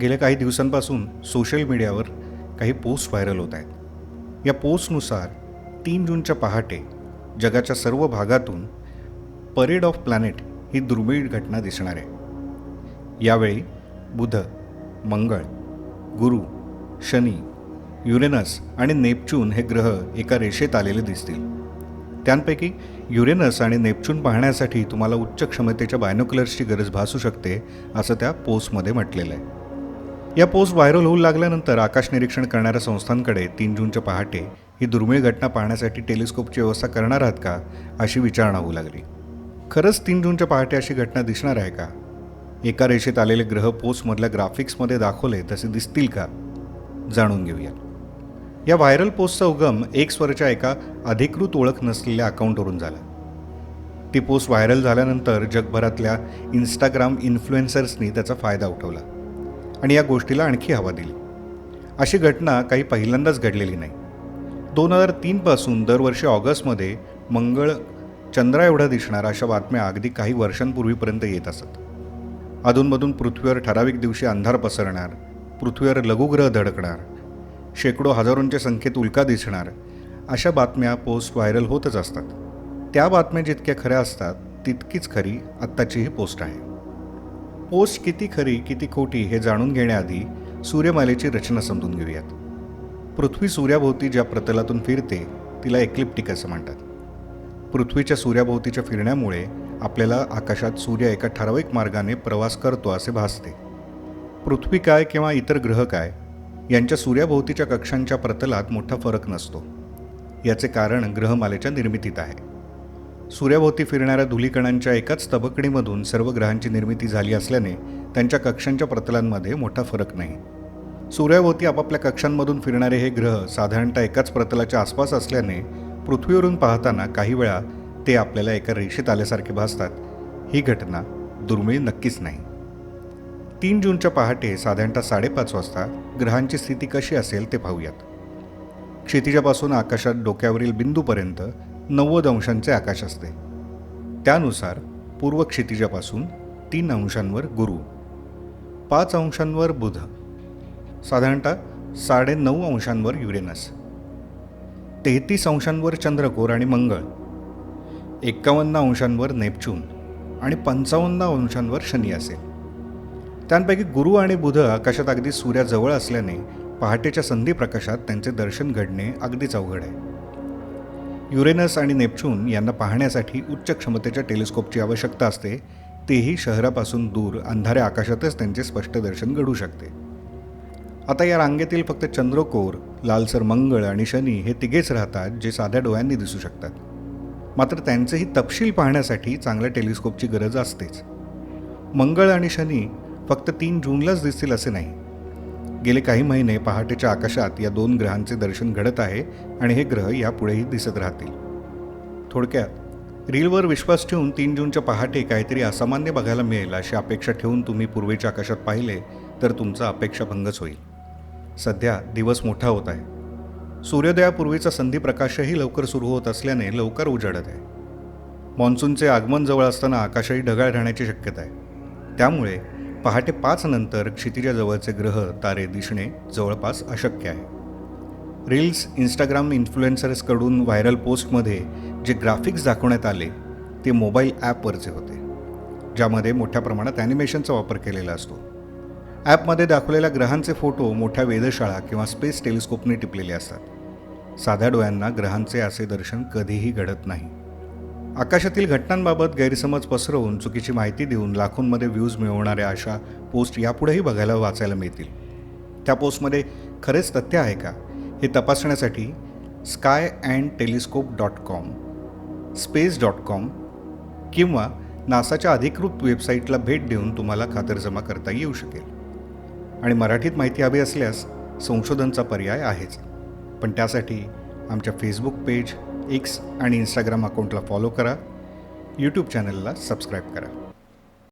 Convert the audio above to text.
गेल्या काही दिवसांपासून सोशल मीडियावर काही पोस्ट व्हायरल होत आहेत. या पोस्टनुसार तीन जूनच्या पहाटे जगाच्या सर्व भागातून परेड ऑफ प्लॅनेट ही दुर्मिळ घटना दिसणार आहे. यावेळी बुध मंगळ गुरु शनी युरेनस आणि नेपच्यून हे ग्रह एका रेषेत आलेले दिसतील. त्यांपैकी युरेनस आणि नेपच्यून पाहण्यासाठी तुम्हाला उच्च क्षमतेच्या बायनोक्युलर्सची गरज भासू शकते असं त्या पोस्टमध्ये म्हटलेलं आहे. या पोस्ट व्हायरल होऊ लागल्यानंतर आकाश निरीक्षण करणाऱ्या संस्थांकडे तीन जूनच्या पहाटे ही दुर्मिळ घटना पाहण्यासाठी टेलिस्कोपची व्यवस्था करणार आहात का अशी विचारणा होऊ लागली. खरंच तीन जूनच्या पहाटे अशी घटना दिसणार आहे का? एका रेषेत आलेले ग्रह पोस्टमधल्या ग्राफिक्समध्ये दाखवले तसे दिसतील का? जाणून घेऊया. या व्हायरल पोस्टचा उगम एक्सवरच्या एका अधिकृत ओळख नसलेल्या अकाउंटवरून झाला. ती पोस्ट व्हायरल झाल्यानंतर जगभरातल्या इंस्टाग्राम इन्फ्लुएन्सर्सनी त्याचा फायदा उठवला. आणि या गोष्टीला आणखी हवा दिली. अशी घटना काही पहिल्यांदाच घडलेली नाही. दोन हजार तीनपासून दरवर्षी ऑगस्टमध्ये मंगळ चंद्रा एवढा दिसणार अशा बातम्या अगदी काही वर्षांपूर्वीपर्यंत येत असत. अधूनमधून पृथ्वीवर ठराविक दिवशी अंधार पसरणार पृथ्वीवर लघुग्रह धडकणार शेकडो हजारोंच्या संख्येत उल्का दिसणार अशा बातम्या पोस्ट व्हायरल होतच असतात. त्या बातम्या जितक्या खऱ्या असतात तितकीच खरी आत्ताचीही पोस्ट आहे. पोस्ट किती खरी किती खोटी हे जाणून घेण्याआधी सूर्यमालेची रचना समजून घेऊयात. पृथ्वी सूर्याभोवती ज्या प्रतलातून फिरते तिला एक्लिप्टिक असं म्हणतात. पृथ्वीच्या सूर्याभोवतीच्या फिरण्यामुळे आपल्याला आकाशात सूर्य एका ठराविक मार्गाने प्रवास करतो असे भासते. पृथ्वी काय किंवा इतर ग्रह काय यांच्या सूर्याभोवतीच्या कक्षांच्या प्रतलात मोठा फरक नसतो. याचे कारण ग्रहमालेच्या निर्मितीत आहे. सूर्याभोवती फिरणाऱ्या धुलीकणांच्या एकाच तबकडीमधून सर्व ग्रहांची निर्मिती झाली असल्याने त्यांच्या कक्षांच्या प्रतलांमध्ये मोठा फरक नाही. सूर्याभोवती आपापल्या कक्षांमधून फिरणारे हे ग्रह साधारणतः एकाच प्रतलाच्या आसपास असल्याने पृथ्वीवरून पाहताना काही वेळा ते आपल्याला एका रेषेत आल्यासारखे भासतात. ही घटना दुर्मिळ नक्कीच नाही. तीन जूनच्या पहाटे साधारणतः साडेपाच वाजता ग्रहांची स्थिती कशी असेल ते पाहूयात. क्षितिजापासून आकाशात डोक्यावरील बिंदूपर्यंत नव्वद अंशांचे आकाश असते. त्यानुसार पूर्व क्षितिजापासून तीन अंशांवर गुरु पाच अंशांवर बुध साधारणतः साडे नऊ अंशांवर युरेनस तेहतीस अंशांवर चंद्रकोर आणि मंगळ एक्कावन्न अंशांवर नेपच्यून आणि पंचावन्न अंशांवर शनी असेल. त्यांपैकी गुरु आणि बुध आकाशात अगदी सूर्याजवळ असल्याने पहाटेच्या संधी प्रकाशात त्यांचे दर्शन घडणे अगदीच अवघड आहे. युरेनस आणि नेपच्यून यांना पाहण्यासाठी उच्च क्षमतेच्या टेलिस्कोपची आवश्यकता असते तेही शहरापासून दूर अंधाऱ्या आकाशातच त्यांचे स्पष्ट दर्शन घडू शकते. आता या रांगेतील फक्त चंद्रकोर लालसर मंगळ आणि शनी हे तिघेच राहतात जे साध्या डोळ्यांनी दिसू शकतात. मात्र त्यांचेही तपशील पाहण्यासाठी चांगल्या टेलिस्कोपची गरज असतेच. मंगळ आणि शनी फक्त तीन जूनलाच दिसतील असे नाही गेले काही महिने पहाटेच्या आकाशात या दोन ग्रहांचे दर्शन घडत आहे आणि हे ग्रह यापुढेही दिसत राहतील. थोडक्यात रीलवर विश्वास ठेवून तीन जूनच्या पहाटे काहीतरी असामान्य बघायला मिळेल अशी अपेक्षा ठेवून तुम्ही पूर्वेच्या आकाशात पाहिले तर तुमचा अपेक्षाभंगच होईल. सध्या दिवस मोठा होत आहे. सूर्योदयापूर्वीचा संधी प्रकाशही लवकर सुरू होत असल्याने लवकर उजाडत आहे. मान्सूनचे आगमन जवळ असताना आकाशही ढगाळ राहण्याची शक्यता आहे. त्यामुळे पहाटे पाच नंतर क्षितिजाजवळचे ग्रह तारे दिसणे जवळपास अशक्य आहे. रील्स इंस्टाग्राम इन्फ्लुएन्सर्सकडून व्हायरल पोस्टमध्ये जे ग्राफिक्स दाखवण्यात आले ते मोबाईल ॲपवरचे होते ज्यामध्ये मोठ्या प्रमाणात ॲनिमेशनचा वापर केलेला असतो. ॲपमध्ये दाखवलेल्या ग्रहांचे फोटो मोठ्या वेधशाळा किंवा स्पेस टेलिस्कोपने टिपलेले असतात. साध्या डोळ्यांना ग्रहांचे असे दर्शन कधीही घडत नाही. आकाशातील घटनांबाबत गैरसमज पसरवून चुकीची माहिती देऊन लाखोंमध्ये व्ह्यूज मिळवणाऱ्या अशा पोस्ट यापुढेही बघायला वाचायला मिळतील. त्या पोस्टमध्ये खरेच तथ्य आहे का? हे तपासण्यासाठी sky and telescope dot com space dot com किंवा नासाच्या अधिकृत वेबसाईटला भेट देऊन तुम्हाला खातरजमा करता येऊ शकेल. आणि मराठीत माहिती हवी असल्यास संशोधनचा पर्याय आहेच. पण त्यासाठी आमच्या फेसबुक पेज एक्स आणि इंस्टाग्राम अकाउंटला फॉलो करा. यूट्यूब चॅनलला सबस्क्राईब करा.